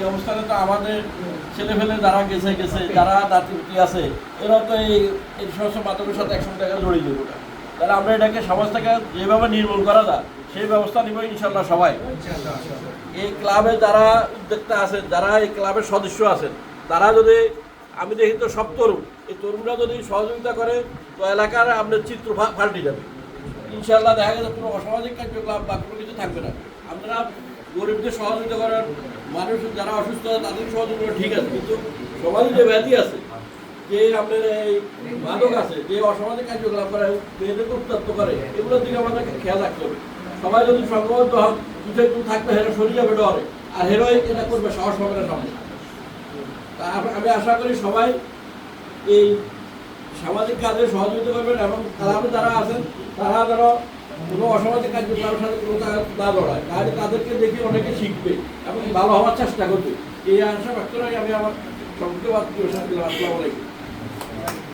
এই অবস্থানে তো আমাদের ছেলে ফেলে যারা গেছে গেছে, যারা নাতিপুতি আছে, এরা তো এই এই সমস্ত মাধ্যমের সাথে একসঙ্গে টাকা জড়িয়ে না তাহলে আমরা এটাকে সমাজ থেকে যেভাবে নির্মূল করা যায়, সেই ব্যবস্থা নিব ইনশাল্লাহ সবাই। এই ক্লাবে যারা উদ্যোক্তা আছেন, যারা এই ক্লাবের সদস্য আছেন, তারা যদি, আমি দেখি তো সব তরুণ, এই তরুণরা যদি সহযোগিতা করে, তো এলাকার আপনার চিত্র পাল্টে যাবে। ইনশাল্লাহ দেখা গেছে কোনো অসামাজিক কার্যকলাপ বা কোনো কিছু থাকবে না। আপনারা গরিবদের সহযোগিতা করার মানুষ যারা অসুস্থ তাদের সহযোগিতা করেন, ঠিক আছে কিন্তু সমাজে যে ব্যাধি আছে যে আপনার এই মাদক আছে যে অসামাজিক কার্যকলাপ করে মেয়েদেরকে উত্তপ্ত করে এগুলোর দিকে আমাদেরকে খেয়াল রাখতে হবে। সবাই যদি সংঘবদ্ধ হন কিছু একটু থাকবে হেরো সরিয়ে যাবে ডরে আর হেরোই এটা করবে হবে না সামনে তা আমি আশা করি সবাই এই সামাজিক কাজে সহযোগিতা করবেন এবং ক্লাবে যারা আছেন তারা যেন কোনো অসামাজিক কাজ করবে তার সাথে কোনো না লড়ায় তাহলে তাদেরকে দেখে অনেকে শিখবে এবং ভালো হওয়ার চেষ্টা করবে। এই আশা ব্যক্ত নয় আমি আমার সবকে বাদ দিয়ে আসসালামু